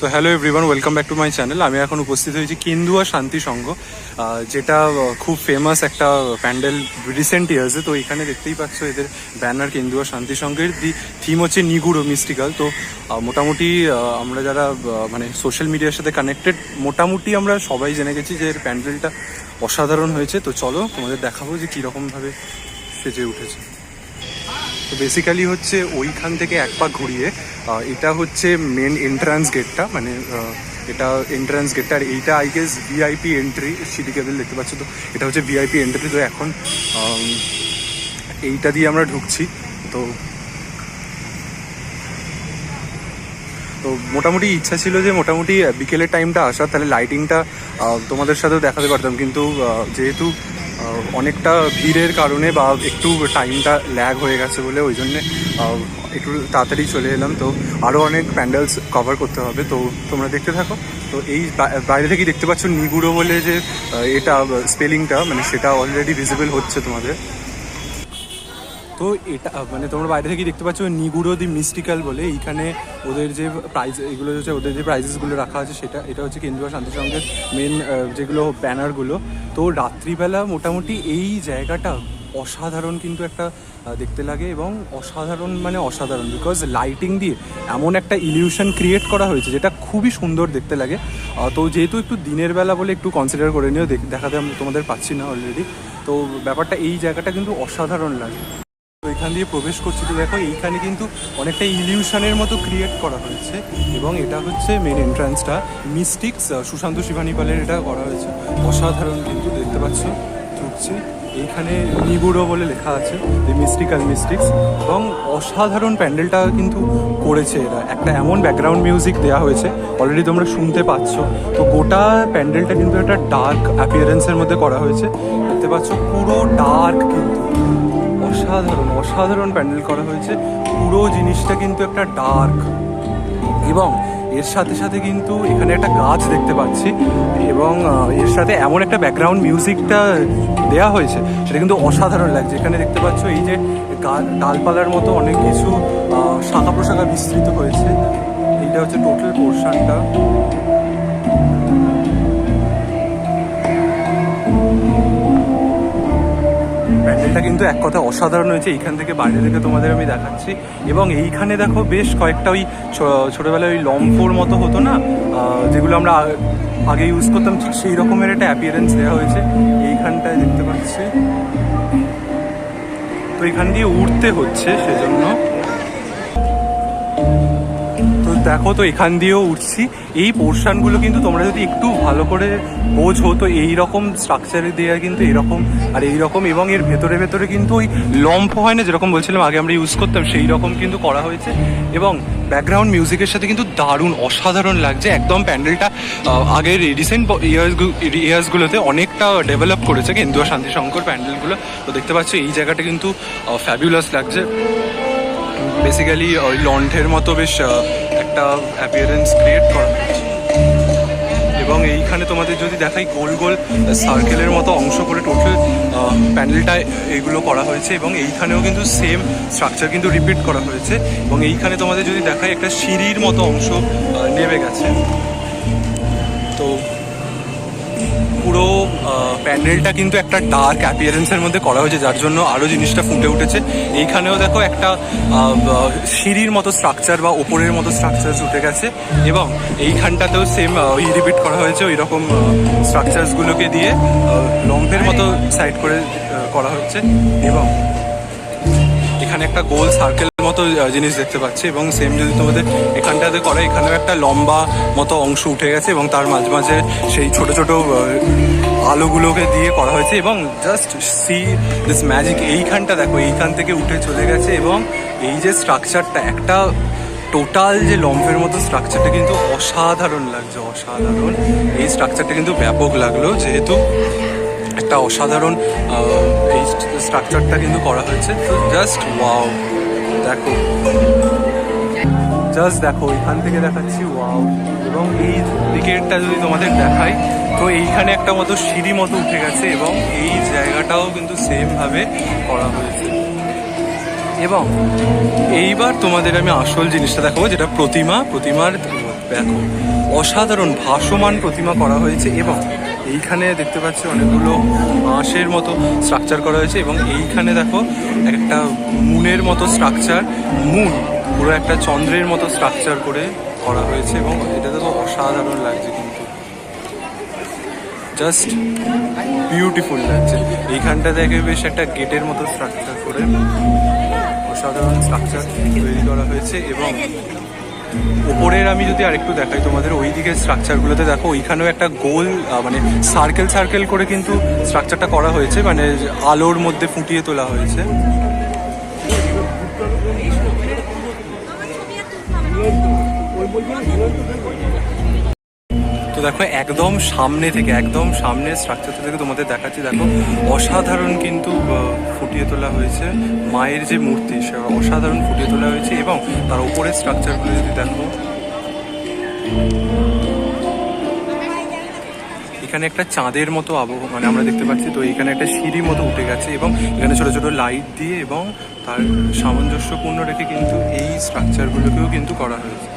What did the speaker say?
তো hello everyone welcome back to my channel আমি এখন উপস্থিত হয়েছি কেন্দুয়া শান্তি সংঘ যেটা খুব ফেমাস একটা প্যান্ডেল রিসেন্ট ইয়ার্সে তো এখানে দেখতেই পাচ্ছ এদের ব্যানার কেন্দুয়া শান্তি সংঘের। দি থিম হচ্ছে নিগুড়ো মিস্টিক্যাল তো মোটামুটি আমরা যারা মানে সোশ্যাল মিডিয়ার সাথে কানেক্টেড মোটামুটি আমরা সবাই জেনে গেছি যে এর প্যান্ডেলটা অসাধারণ হয়েছে। তো চলো তোমাদের দেখাবো যে কীরকমভাবে সেজে উঠেছে। তো বেসিক্যালি হচ্ছে ওইখান থেকে এক পাক ঘুরিয়ে এটা হচ্ছে মেন এন্ট্রান্স গেটটা মানে এটা এন্ট্রান্স গেটটা আর এইটা আই গেস ভিআইপি এন্ট্রি সিটি কেবল দেখতে পাচ্ছ তো, এটা হচ্ছে ভিআইপি এন্ট্রি তো এখন এইটা দিয়ে আমরা ঢুকছি, তো তো মোটামুটি ইচ্ছা ছিল যে মোটামুটি বিকেলের টাইমটা আসার তাহলে লাইটিংটা তোমাদের সাথেও দেখাতে পারতাম, কিন্তু যেহেতু অনেকটা ভিড়ের কারণে বা একটু টাইমটা ল্যাগ হয়ে গেছে বলে ওই জন্যে একটু তাড়াতাড়ি চলে এলাম। তো আরও অনেক প্যান্ডেলস কভার করতে হবে। তো তোমরা দেখতে থাকো। তো এই বাইরে থেকেই দেখতে পাচ্ছ নিগুড়ো বলে যে এটা স্পেলিংটা মানে সেটা অলরেডি ভিজিবল হচ্ছে তোমাদের। তো এটা মানে তোমরা বাইরে থেকে দেখতে পাচ্ছ নিগুড়ো দি মিস্টিক্যাল বলে। এইখানে ওদের যে প্রাইজ এগুলো হচ্ছে ওদের যে প্রাইজেসগুলো রাখা আছে, সেটা, এটা হচ্ছে কেন্দ্রীয় শান্তি সংঘের মেন যেগুলো ব্যানারগুলো। তো রাত্রিবেলা মোটামুটি এই জায়গাটা অসাধারণ কিন্তু একটা দেখতে লাগে এবং অসাধারণ মানে অসাধারণ বিকজ লাইটিং দিয়ে এমন একটা ইলিউশন ক্রিয়েট করা হয়েছে, যেটা খুবই সুন্দর দেখতে লাগে। তো যেহেতু একটু দিনের বেলা বলে একটু কনসিডার করে নিও, দেখ- দেখাতে আমি, তোমাদের পাচ্ছি না অলরেডি তো ব্যাপারটা এই জায়গাটা কিন্তু অসাধারণ লাগে। তো এখান দিয়ে প্রবেশ করছি। তো দেখো, এইখানে কিন্তু অনেকটা ইলিউশনের মতো ক্রিয়েট করা হয়েছে এবং এটা হচ্ছে মেন এন্ট্রান্সটা মিস্টিক্স সুশান্ত শিবানীপালের এটা করা হয়েছে। অসাধারণ কিন্তু দেখতে পাচ্ছ, ঢুকছি। এইখানে নিগুড়ো বলে লেখা আছে দি মিস্টিক্যাল মিস্টিক্স এবং অসাধারণ প্যান্ডেলটা কিন্তু করেছে এরা। একটা এমন ব্যাকগ্রাউন্ড মিউজিক দেওয়া হয়েছে অলরেডি তোমরা শুনতে পাচ্ছ। তো গোটা প্যান্ডেলটা কিন্তু একটা ডার্ক অ্যাপিয়ারেন্সের মধ্যে করা হয়েছে। দেখতে পাচ্ছ, পুরো ডার্ক কিন্তু। অসাধারণ অসাধারণ প্যান্ডেল করা হয়েছে। পুরো জিনিসটা কিন্তু একটা ডার্ক। এবং এর সাথে সাথে কিন্তু এখানে একটা গাছ দেখতে পাচ্ছি। এবং এর সাথে এমন একটা ব্যাকগ্রাউন্ড মিউজিকটা দেওয়া হয়েছে, সেটা কিন্তু অসাধারণ লাগছে। এখানে দেখতে পাচ্ছ এই যে ডালপালার মতো অনেক কিছু শাখা প্রশাখা বিস্তৃত হয়েছে। এইটা হচ্ছে টোটাল পোর্শনটা কিন্তু এক কথা অসাধারণ হয়েছে, এইখান থেকে বাইরে থেকে তোমাদের আমি দেখাচ্ছি। এবং এইখানে দেখো বেশ কয়েকটা ওই ছোটোবেলায় ওই লম্ফোর মতো হতো না? যেগুলো আমরা আগে ইউজ করতাম, ঠিক সেই রকমের একটা অ্যাপিয়ারেন্স দেওয়া হয়েছে। এইখানটায় দেখতে পাচ্ছি। তো এখান দিয়ে উঠতে হচ্ছে সেজন্য। দেখো তো, এখান দিয়েও উঠছি। এই পোর্শনগুলো কিন্তু তোমরা যদি একটু ভালো করে বোঝো, তো এই রকম স্ট্রাকচারে দেওয়া কিন্তু এরকম, আর এই রকম, এবং এর ভেতরে ভেতরে কিন্তু ওই লম্ফ হয় না, যেরকম বলছিলাম, আগে আমরা ইউজ করতাম, সেই রকম কিন্তু করা হয়েছে। এবং ব্যাকগ্রাউন্ড মিউজিকের সাথে কিন্তু দারুণ, অসাধারণ লাগছে। একদম প্যান্ডেলটা আগের রিসেন্ট ইয়ার্স ইয়ার্সগুলোতে অনেকটা ডেভেলপ করেছে কেন্দুয়া শান্তি শঙ্কর প্যান্ডেলগুলো। তো দেখতে পাচ্ছ, এই জায়গাটা কিন্তু ফ্যাবিউলাস লাগছে। বেসিক্যালি ওই লন্ঠের মতো বেশ একটা অ্যাপিয়ারেন্স ক্রিয়েট করা। এবং এইখানে তোমাদের যদি দেখাই গোল গোল সার্কেলের মতো অংশ করে টোটাল প্যান্ডেলটা এগুলো করা হয়েছে এবং এইখানেও কিন্তু সেম স্ট্রাকচার কিন্তু রিপিট করা হয়েছে। এবং এইখানে তোমাদের যদি দেখাই একটা সিঁড়ির মতো অংশ নেমে গেছে। তো পুরো প্যান্ডেলটা কিন্তু একটা ডার্ক অ্যাপিয়ারেন্সের মধ্যে করা হয়েছে, যার জন্য আরও জিনিসটা ফুটে উঠেছে। এইখানেও দেখো একটা সিঁড়ির মতো স্ট্রাকচার বা ওপরের মতো স্ট্রাকচার উঠে গেছে, এবং এইখানটাতেও সেম ওই রিপিট করা হয়েছে ওই রকম স্ট্রাকচারসগুলোকে দিয়ে লম্ফের মতো সাইড করে করা হচ্ছে, এবং এখানে একটা গোল সার্কেল মতো জিনিস দেখতে পাচ্ছি এবং সেম যদি তোমাদের এখানটাতে করে, এখানেও একটা লম্বা মতো অংশ উঠে গেছে এবং তার মাঝে মাঝে সেই ছোট ছোট আলোগুলোকে দিয়ে করা হয়েছে এবং জাস্ট সি দিস ম্যাজিক এইখানটা দেখো, এইখান থেকে উঠে চলে গেছে এবং এই যে স্ট্রাকচারটা একটা টোটাল যে লম্ফের মতো স্ট্রাকচারটা কিন্তু অসাধারণ লাগছে, অসাধারণ। এই স্ট্রাকচারটা কিন্তু ব্যাপক লাগল, যেহেতু একটা অসাধারণ এই স্ট্রাকচারটা কিন্তু করা হয়েছে। তো জাস্ট ওয়াও দেখো। জাস্ট দেখো এখান থেকে দেখাচ্ছি ওয়াও এবং এই দিকেরটা যদি তোমাদের দেখাই, তো এইখানে একটা মতো সিঁড়ি মতো উঠে গেছে এবং এই জায়গাটাও কিন্তু সেম ভাবে করা হয়েছে। এবং এইবার তোমাদের আমি আসল জিনিসটা দেখাবো, যেটা প্রতিমা। প্রতিমার দেখো, অসাধারণ ভাসমান প্রতিমা করা হয়েছে এবং এইখানে দেখতে পাচ্ছি অনেকগুলো বাঁশের মতো স্ট্রাকচার করা হয়েছে এবং এইখানে দেখো একটা মুনের মতো স্ট্রাকচার মুন, পুরো একটা চন্দ্রের মতো স্ট্রাকচার করে করা হয়েছে এবং এটা দেখো অসাধারণ লাগছে কিন্তু। জাস্ট বিউটিফুল লাগছে। এইখানটা দেখে বেশ একটা গেটের মতো স্ট্রাকচার করে অসাধারণ স্ট্রাকচার তৈরি করা হয়েছে এবং ওপরের আমি যদি আরেকটু দেখাই তোমাদের ওই দিকের স্ট্রাকচারগুলোতে দেখো, ওইখানেও একটা গোল মানে সার্কেল সার্কেল করে কিন্তু স্ট্রাকচারটা করা হয়েছে মানে আলোর মধ্যে ফুটিয়ে তোলা হয়েছে। দেখো, একদম সামনে থেকে, একদম সামনে স্ট্রাকচারটা থেকে তোমাদের দেখাচ্ছি। দেখো, অসাধারণ কিন্তু ফুটিয়ে তোলা হয়েছে মায়ের যে মূর্তি, সে অসাধারণ ফুটিয়ে তোলা হয়েছে এবং তার উপরের স্ট্রাকচারগুলো যদি দেখো। এখানে একটা চাঁদের মতো আবহ মানে আমরা দেখতে পাচ্ছি, তো এখানে একটা সিঁড়ি মতো উঠে গেছে এবং এখানে ছোট ছোট লাইট দিয়ে এবং তার সামঞ্জস্যপূর্ণ রেখে কিন্তু এই স্ট্রাকচারগুলোকেও কিন্তু করা হয়েছে।